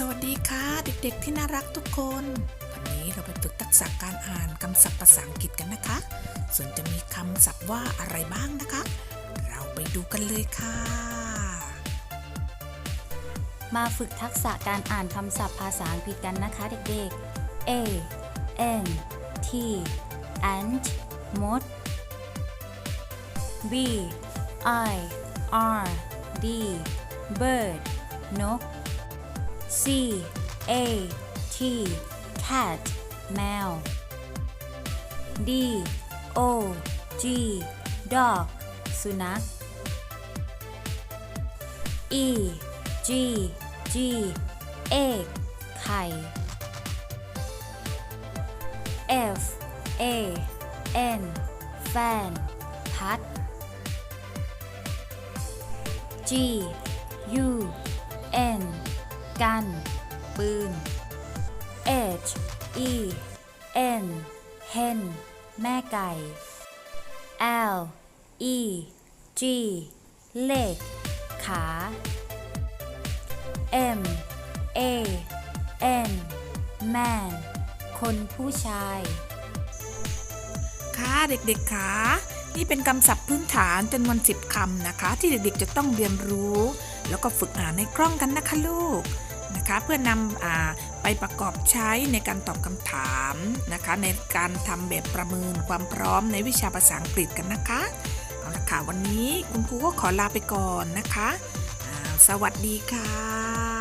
สวัสดีค่ะ เด็กๆที่น่ารักทุกคน วันนี้เราไปฝึกทักษะการอ่านคำศัพท์ภาษาอังกฤษกันนะคะ ส่วนจะมีคำศัพท์ว่าอะไรบ้างนะคะ เราไปดูกันเลยค่ะ มาฝึกทักษะการอ่านคำศัพท์ภาษาอังกฤษกันนะคะเด็กๆ A N T ant มด B I R D bird นก C A T cat แมว D O G dog สุนัข E G G egg ไข่ F A N fan พัด G U N กัน ปืน H E N hen แม่ไก่ L E G leg ขา M A N man คนผู้ชาย ค่ะเด็กๆค่ะนี่เป็นคำศัพท์พื้นฐานจำนวน10คำนะคะ ที่เด็กๆจะต้องเรียนรู้ แล้วก็ฝึกอ่านในกล้องกันนะคะลูก นะคะเพื่อนำอไปประกอบใช้ในการตอบคำถามนะคะ ในการทำแบบประเมินความพร้อมในวิชาภาษาอังกฤษกันนะคะเอาละค่ะวันนี้คุณครูก็ขอลาไปก่อนนะคะ สวัสดีค่ะ